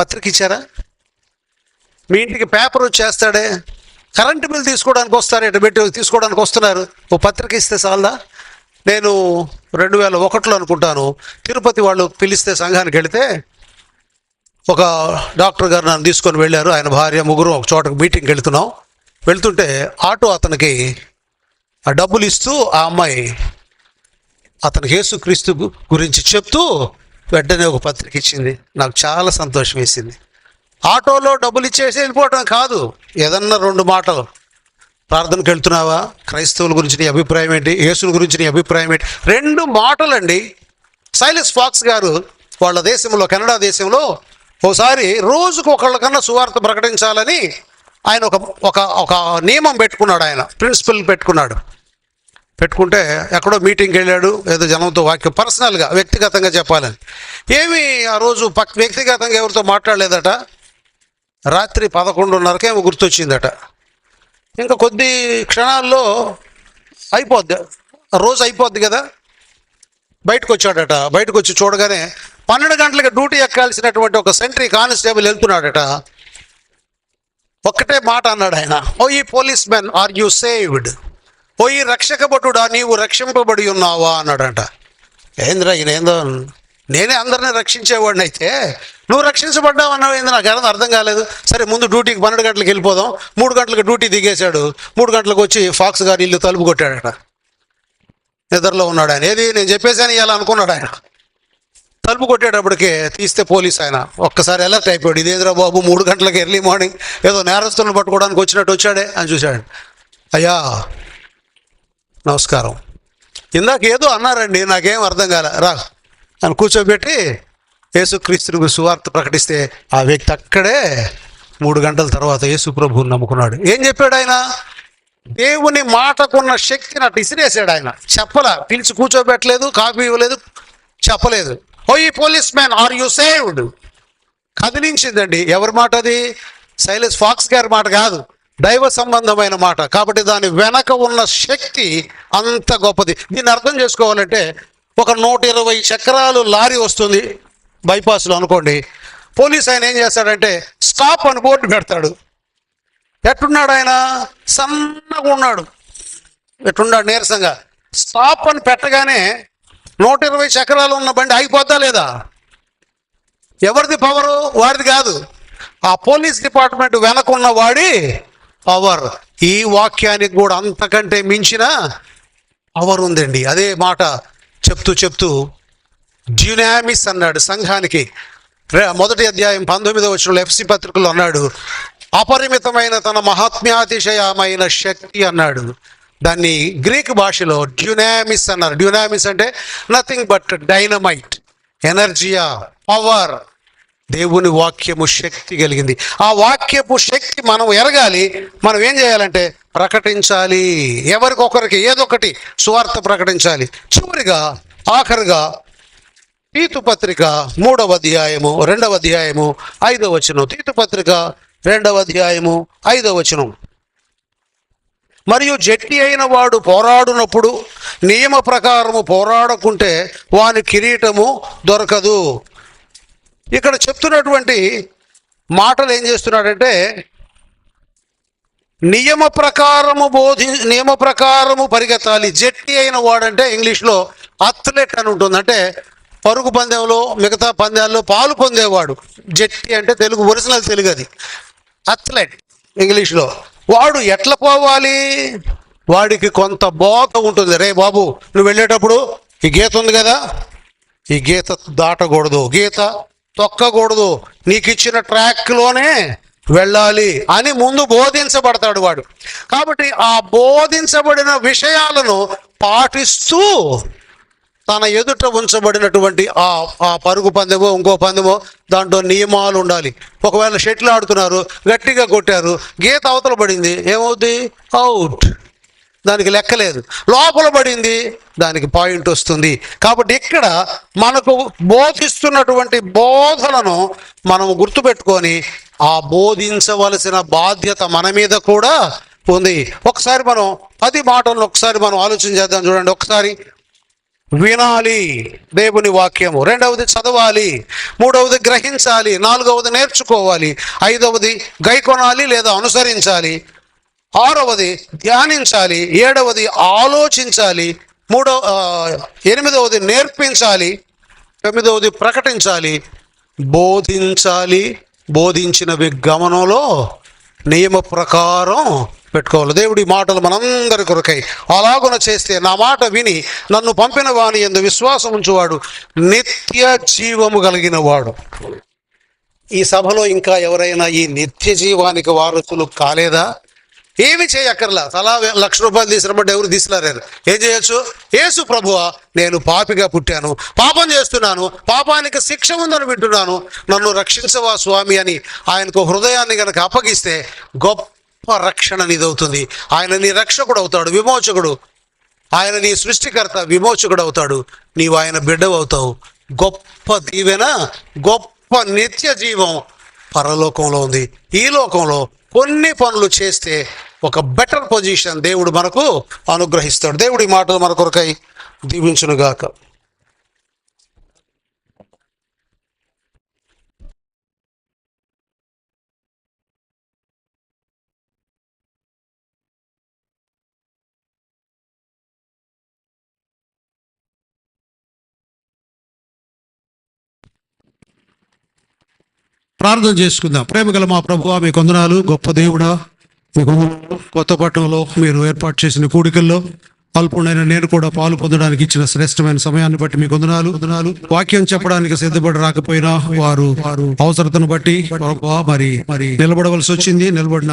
పత్రిక ఇచ్చారా? మీ ఇంటికి పేపర్ వచ్చేస్తాడే. కరెంటు బిల్ తీసుకోవడానికి వస్తారు ఇటు పెట్టి తీసుకోవడానికి వస్తున్నారు. ఓ పత్రిక ఇస్తే చాలా నేను రెండు వేల ఒకటిలో అనుకుంటాను. తిరుపతి వాళ్ళు పిలిస్తే సంఘానికి వెళితే ఒక డాక్టర్ గారు నన్ను తీసుకొని వెళ్ళారు. ఆయన భార్య ముగ్గురు ఒక చోటకు మీటింగ్కి వెళ్తున్నాం. వెళ్తుంటే ఆటో అతనికి ఆ డబ్బులు ఇస్తూ ఆ అమ్మాయి అతనికి యేసుక్రీస్తు గురించి చెప్తూ వెంటనే ఒక పత్రిక ఇచ్చింది. నాకు చాలా సంతోషం వేసింది. ఆటోలో డబ్బులు ఇచ్చేసి వెళ్ళిపోవటం కాదు. ఏదన్నా రెండు మాటలు. ప్రార్థనకు వెళ్తున్నావా? క్రైస్తవుల గురించి నీ అభిప్రాయం ఏంటి? యేసుల గురించి నీ అభిప్రాయం ఏంటి? రెండు మాటలండి. సైలెస్ ఫాక్స్ గారు వాళ్ళ దేశంలో కెనడా దేశంలో ఓసారి రోజుకు ఒకళ్ళకన్నా సువార్త ప్రకటించాలని ఆయన ఒక ఒక ఒక నియమం పెట్టుకున్నాడు ఆయన. ప్రిన్సిపల్ పెట్టుకున్నాడు. పెట్టుకుంటే ఎక్కడో మీటింగ్కి వెళ్ళాడు ఏదో జనంతో వాక్యం పర్సనల్గా వ్యక్తిగతంగా చెప్పాలని. ఏమి ఆ రోజు పక్ వ్యక్తిగతంగా ఎవరితో మాట్లాడలేదట. రాత్రి పదకొండున్నరకేమో గుర్తొచ్చిందట. ఇంకా కొద్ది క్షణాల్లో అయిపోద్ది రోజు అయిపోద్ది కదా. బయటకు వచ్చాడట బయటకు వచ్చి చూడగానే పన్నెండు గంటలకి డ్యూటీ ఎక్కాల్సినటువంటి ఒక సెంట్రీ కానిస్టేబుల్ వెళ్తున్నాడట. ఒక్కటే మాట అన్నాడు ఆయన ఓ ఈ policemen are you saved? పోయి రక్షక భటుడా నీవు రక్షింపబడి ఉన్నావా అన్నాడంట. ఏంద్రా ఈయన ఏందో? నేనే అందరిని రక్షించేవాడిని అయితే నువ్వు రక్షించబడ్డావు అన్నావు ఏంది? నాకు ఏదో అర్థం కాలేదు. సరే ముందు డ్యూటీకి పన్నెండు గంటలకు వెళ్ళిపోదాం. మూడు గంటలకు డ్యూటీ దిగేశాడు. మూడు గంటలకు వచ్చి ఫాక్స్ గారు ఇల్లు తలుపు కొట్టాడట. నిద్రలో ఉన్నాడు ఆయన. ఏది? నేను చెప్పేసాను ఇవ్వాలి అనుకున్నాడు ఆయన. తలుపు కొట్టేటప్పటికే తీస్తే పోలీస్ ఆయన. ఒక్కసారి అలర్ట్ అయిపోయాడు. ఇదేంద్రా బాబు మూడు గంటలకు ఎర్లీ మార్నింగ్? ఏదో నేరస్తులను పట్టుకోవడానికి వచ్చినట్టు వచ్చాడే అని చూశాడు. అయ్యా నమస్కారం. ఇందాక ఏదో అన్నారండి నాకేం అర్థం కాలే రా అని కూర్చోబెట్టి యేసుక్రీస్తుని సువార్త ప్రకటిస్తే ఆ వ్యక్తి అక్కడే మూడు గంటల తర్వాత యేసు ప్రభువుని నమ్ముకున్నాడు. ఏం చెప్పాడు ఆయన? దేవుని మాటకున్న శక్తిని అటు ఇసిరేసాడు ఆయన. చెప్పల పిలిచి కూర్చోబెట్టలేదు కాపీ ఇవ్వలేదు చెప్పలేదు. ఓ ఈ policeman are you saved? కదిలించిందండి. ఎవరి మాట అది శైలేష్ ఫాక్స్ గారి మాట కాదు. దైవ సంబంధమైన మాట. కాబట్టి దాని వెనక ఉన్న శక్తి అంత గొప్పది. దీన్ని అర్థం చేసుకోవాలంటే ఒక నూట ఇరవై చక్రాలు లారీ వస్తుంది బైపాస్లో అనుకోండి. పోలీస్ ఆయన ఏం చేస్తాడంటే స్టాప్ అని బోర్డు పెడతాడు. ఎట్టున్నాడు ఆయన? సన్నగా ఉన్నాడు. ఎట్టున్నాడు నీరసంగా? స్టాప్ అని పెట్టగానే నూట ఇరవై చక్రాలు ఉన్న బండి ఆగిపోద్దా లేదా? ఎవరిది పవరు? వాడిది కాదు. ఆ పోలీస్ డిపార్ట్మెంట్ వెనకున్న వాడి పవర్. ఈ వాక్యానికి కూడా అంతకంటే మించిన పవర్ ఉందండి. అదే మాట చెప్తూ చెప్తూ డ్యునామిస్ అన్నాడు సంఘానికి. రే- మొదటి అధ్యాయం పంతొమ్మిదవ వచ్చిన ఎఫ్సి పత్రికలో అన్నాడు అపరిమితమైన తన మహాత్మ్యాతిశయమైన శక్తి అన్నాడు. దాన్ని గ్రీక్ భాషలో డ్యునామిస్ అన్నారు. డ్యునామిస్ అంటే నథింగ్ బట్ డైనమైట్ ఎనర్జియా పవర్ దేవుని వాక్యము శక్తి కలిగింది. ఆ వాక్యపు శక్తి మనం ఎరగాలి మనం ఏం చేయాలంటే ప్రకటించాలి. ఎవరికొకరికి ఏదొకటి సువార్త ప్రకటించాలి. చివరిగా ఆఖరిగా తీతుపత్రిక మూడవ అధ్యాయము రెండవ అధ్యాయము ఐదవ వచనం. తీతుపత్రిక రెండవ అధ్యాయము ఐదవ వచనం. మరియు జట్టి అయిన వాడు పోరాడునప్పుడు నియమ ప్రకారము పోరాడకుంటే వాని కిరీటము దొరకదు. ఇక్కడ చెప్తున్నటువంటి మాటలు ఏం చేస్తున్నాడంటే నియమ ప్రకారము బోధి నియమ ప్రకారము పరిగెత్తాలి. జట్టి అయిన వాడంటే ఇంగ్లీష్లో అథ్లెట్ అని ఉంటుంది. అంటే పరుగు పందెంలో మిగతా పందెంలో పాలు పొందేవాడు. జట్టి అంటే తెలుగు ఒరిజినల్ తెలుగు అది. అథ్లెట్ ఇంగ్లీష్లో. వాడు ఎట్లా పోవాలి? వాడికి కొంత బోధ ఉంటుంది. రే బాబు నువ్వు వెళ్ళేటప్పుడు ఈ గీత ఉంది కదా? ఈ గీత దాటకూడదు. గీత తొక్కకూడదు. నీకు ఇచ్చిన ట్రాక్లోనే వెళ్ళాలి అని ముందు బోధించబడతాడు వాడు. కాబట్టి ఆ బోధించబడిన విషయాలను పాటిస్తూ తన ఎదుట ఉంచబడినటువంటి ఆ ఆ పరుగు పందెమో ఇంకో పందెమో దాంట్లో నియమాలు ఉండాలి. ఒకవేళ షటిల్ ఆడుతున్నారు గట్టిగా కొట్టారు గీత అవతల పడింది ఏమవుద్ది? అవుట్ దానికి లెక్కలేదు లోపల పడింది దానికి పాయింట్ వస్తుంది. కాబట్టి ఇక్కడ మనకు బోధిస్తున్నటువంటి బోధనను మనం గుర్తుపెట్టుకొని ఆ బోధించవలసిన బాధ్యత మన మీద కూడా ఉంది. ఒకసారి మనం పది మాటలను ఒకసారి మనం ఆలోచన చేద్దాం చూడండి. ఒకసారి వినాలి దేవుని వాక్యము. రెండవది చదవాలి మూడవది గ్రహించాలి నాలుగవది నేర్చుకోవాలి ఐదవది గైకొనాలి లేదా అనుసరించాలి ఆరవది ధ్యానించాలి ఏడవది ఆలోచించాలి మూడవ ఎనిమిదవది నేర్పించాలి తొమ్మిదవది ప్రకటించాలి. బోధించాలి బోధించినవి గమనంలో నియమ ప్రకారం పెట్టుకోవాలి. దేవుడి మాటలు మనందరి కొరకై అలాగున చేస్తే నా మాట విని నన్ను పంపిన వాని ఎందు విశ్వాసం ఉంచువాడు నిత్య జీవము కలిగిన వాడు ఈ సభలో ఇంకా ఎవరైనా ఈ నిత్య జీవానికి వారసులు కాలేదా? ఏమి చేయక్కర్లా. తలా లక్ష రూపాయలు తీసినప్పుడు ఎవరు తీసులేరు ఏం చేయొచ్చు? యేసు ప్రభువా నేను పాపిగా పుట్టాను. పాపం చేస్తున్నాను. పాపానికి శిక్ష ఉందని వింటున్నాను. నన్ను రక్షించవా స్వామి అని ఆయనకు హృదయాన్ని గనక అప్పగిస్తే గొప్ప రక్షణ నీదవుతుంది. ఆయన నీ రక్షకుడు అవుతాడు విమోచకుడు. ఆయన నీ సృష్టికర్త విమోచకుడు అవుతాడు నీవు ఆయన బిడ్డవవుతావు. గొప్ప దీవెన గొప్ప నిత్య జీవం పరలోకంలో ఉంది. ఈ లోకంలో కొన్ని పనులు చేస్తే ఒక బెటర్ పొజిషన్ దేవుడు మనకు అనుగ్రహిస్తాడు. దేవుడి మాటలు మన కొరకై దీవించునుగాక. ప్రార్థన చేసుకుందాం. ప్రేమగల మా ప్రభు మీ కొందనాలు గొప్ప దేవుడా మీ కొందనాలు కొత్తపట్నంలో మీరు ఏర్పాటు చేసిన కూడికల్లో అల్పుడైన నేను కూడా పాలు పొందడానికి ఇచ్చిన శ్రేష్టమైన సమయాన్ని బట్టి మీకు వందనాలు. వాక్యం చెప్పడానికి సిద్ధపడి రాకపోయినా వారు వారు అవసరతను బట్టి మరి మరి నిలబడవలసి వచ్చింది. నిలబడిన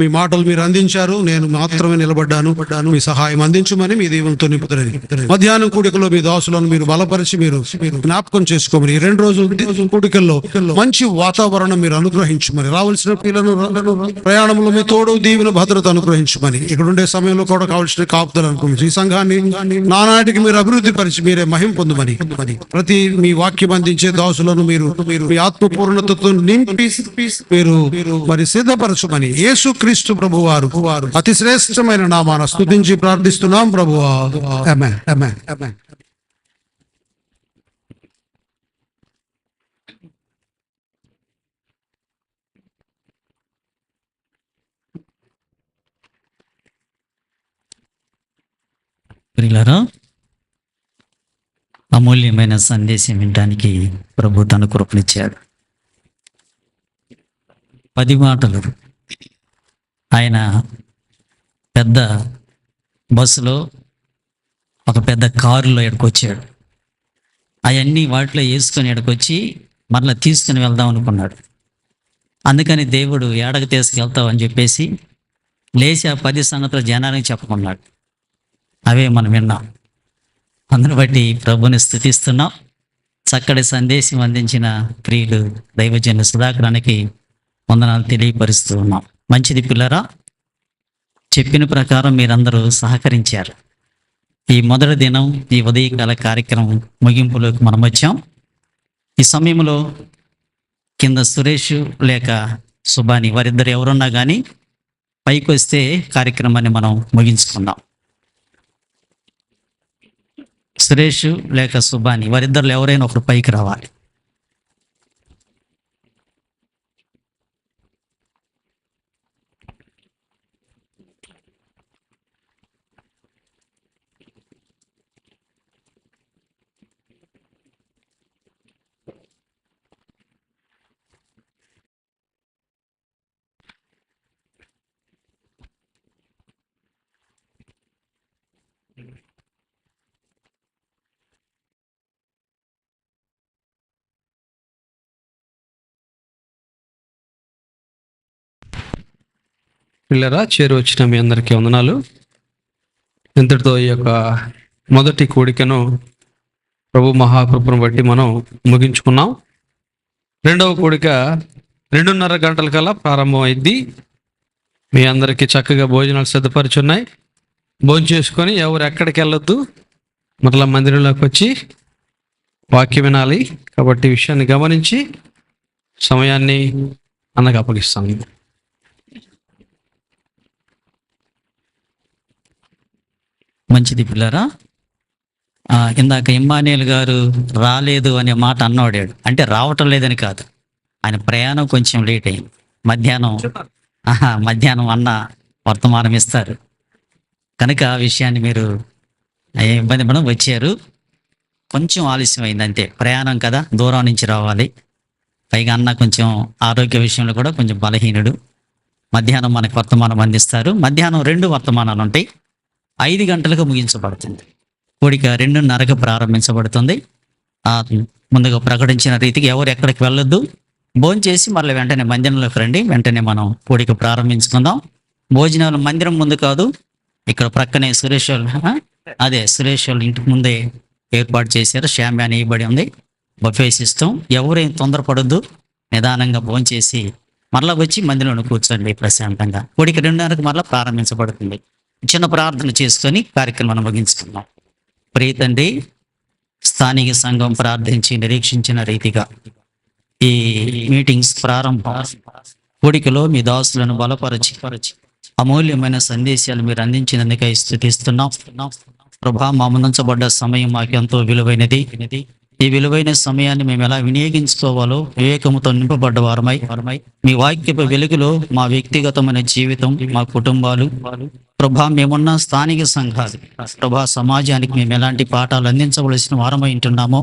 మీ మాటలు మీరు అందించారు. నేను మాత్రమే నిలబడ్డాను. పడ్డాను మీ సహాయం అందించమని మీ దీవంతో నింపుతున్నది మధ్యాహ్నం కూడికలో మీ దాసులను మీరు బలపరిచి మీరు మీరు జ్ఞాపకం చేసుకోమని రెండు రోజులు కూడికల్లో మంచి వాతావరణం మీరు అనుగ్రహించమని రావాల్సిన పిల్లలను ప్రయాణంలో మీ తోడు దీవెన భద్రత అనుగ్రహించమని ఇక్కడ ఉండే సమయంలో కూడా కావాల్సిన కాపుదలు అనుకోమని ఈ సంఘాన్ని నానాటికి మీరు అభివృద్ధి పరిచి మీరే మహిం పొందమని. ప్రతి మీ వాక్యం అందించే దాసులను మీరు మీరు మీ ఆత్మపూర్ణతతో నింపి మీరు మీరు మరి సిద్ధపరచమని. యేసు క్రీస్తు ప్రభు వారు వారు అతి శ్రేష్టమైన నామాన స్థుతించి ప్రార్థిస్తున్నాం ప్రభు ప్రియులరా అమూల్యమైన సందేశం వినడానికి ప్రభు తన కృపనిచ్చాడు. పది మాటలు. ఆయన పెద్ద బస్సులో ఒక పెద్ద కారులో ఎడకొచ్చాడు. అవన్నీ వాటిలో వేసుకొని ఎడకొచ్చి మరలా తీసుకుని వెళ్దాం అనుకున్నాడు. అందుకని దేవుడు ఏడకు తీసుకెళ్తావు అని చెప్పేసి లేచి ఆ పది సంగతులు జనానికి చెప్పుకున్నాడు. అవే మనం విన్నాం. అందును బట్టి ప్రభుని స్థుతిస్తున్నాం. చక్కటి సందేశం అందించిన ప్రియులు దైవజన సుధాకరానికి వందనాలు తెలియపరుస్తూ ఉన్నాం. మంచిది పిల్లరా చెప్పిన ప్రకారం మీరందరూ సహకరించారు. ఈ మొదటి దినం ఈ ఉదయకాల కార్యక్రమం ముగింపులోకి మనం వచ్చాం. ఈ సమయంలో కింద సురేష్ లేక సుబాని వారిద్దరు ఎవరున్నా కానీ పైకి వస్తే కార్యక్రమాన్ని మనం ముగించుకుందాం. సురేష్ లేక సుబాని వారిద్దరు ఎవరైనా ఒకరు పైకి రావాలి. పిల్లరా చేరు వచ్చిన మీ అందరికీ వందనాలు. ఇంతటితో ఈ యొక్క మొదటి కోడికను ప్రభు మహాకృపను బట్టి మనం ముగించుకున్నాం. రెండవ కోడిక రెండున్నర గంటల కల్లా ప్రారంభం అయింది. మీ అందరికీ చక్కగా భోజనాలు సిద్ధపరిచున్నాయి. భోజనం చేసుకొని ఎవరు ఎక్కడికి వెళ్ళొద్దు మరలా మందిరంలోకి వచ్చి వాక్యం వినాలి. కాబట్టి విషయాన్ని గమనించి సమయాన్ని అన్నకు అప్పగిస్తాను మంచిది పిల్లరా? ఇందాక ఇమ్మానియల్ గారు రాలేదు అనే మాట అన్నవాడాడు. అంటే రావటం లేదని కాదు. ఆయన ప్రయాణం కొంచెం లేట్ అయింది. మధ్యాహ్నం ఆహా, మధ్యాహ్నం అన్న వర్తమానం ఇస్తారు. కనుక ఆ విషయాన్ని మీరు ఇబ్బంది పడడం వచ్చారు. కొంచెం ఆలస్యం అయింది అంతే. ప్రయాణం కదా దూరం నుంచి రావాలి. పైగా అన్న కొంచెం ఆరోగ్య విషయంలో కూడా కొంచెం బలహీనుడు. మధ్యాహ్నం మనకు వర్తమానం అందిస్తారు. మధ్యాహ్నం రెండు వర్తమానాలు ఉంటాయి ఐదు గంటలకు ముగించబడుతుంది. కోడిక రెండున్నరకు ప్రారంభించబడుతుంది. ఆ ముందుగా ప్రకటించిన రీతికి ఎవరు ఎక్కడికి వెళ్ళొద్దు. భోంచేసి మళ్ళీ వెంటనే మందిరంలోకి రండి. వెంటనే మనం కోడిక ప్రారంభించుకుందాం. భోజనాలు మందిరం ముందు కాదు ఇక్కడ ప్రక్కనే సురేష్ అదే సురేష్ వాళ్ళ ఇంటికి ముందే ఏర్పాటు చేశారు. షామ్యాన్ వేయబడి ఉంది. బఫే సిస్టమ్ ఎవరేం తొందరపడొద్దు. నిదానంగా భోంచేసి మరలా వచ్చి మందిరంలో కూర్చోండి ప్రశాంతంగా. కోడిక రెండున్నరకు మరలా ప్రారంభించబడుతుంది. చిన్న ప్రార్థన చేసుకొని కార్యక్రమాన్ని ముగించుకుందాం. ప్రీతండి స్థానిక సంఘం ప్రార్థించి నిరీక్షించిన రీతిగా ఈ మీటింగ్స్ ప్రారంభం కోడికలో మీ దాసులను బలపరచి పరచి అమూల్యమైన సందేశాలు మీరు అందించినందుకై స్థుతిస్తున్నాం. ప్రభా మా సమయం మాకు ఎంతో విలువైనది. ఈ విలువైన సమయాన్ని మేము ఎలా వినియోగించుకోవాలో వివేకముతో నింపబడ్డ వారమై వారమై మీ వాక్యపు వెలుగులో మా వ్యక్తిగతమైన జీవితం మా కుటుంబాలు ప్రభా మేమున్న స్థానిక సంఘాలు ప్రభా సమాజానికి మేము ఎలాంటి పాఠాలు అందించవలసిన వారమై ఉంటున్నామో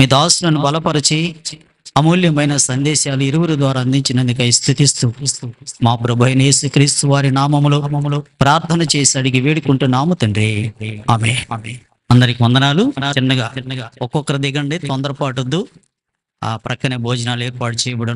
మీ దాసులను బలపరిచి అమూల్యమైన సందేశాలు ఇరువురు ద్వారా అందించినందుకై స్థుతిస్తూ మా ప్రభు క్రీస్తు యేసుక్రీస్తు వారి నామములో ప్రార్థన చేసి అడిగి వేడుకుంటున్నాము తండ్రి. ఆమె అందరికి వందనాలు. చిన్నగా చిన్నగా ఒక్కొక్కరు దిగండి తొందరపాటొద్దు ఆ ప్రక్కనే భోజనాలు ఏర్పాటు చేయబడి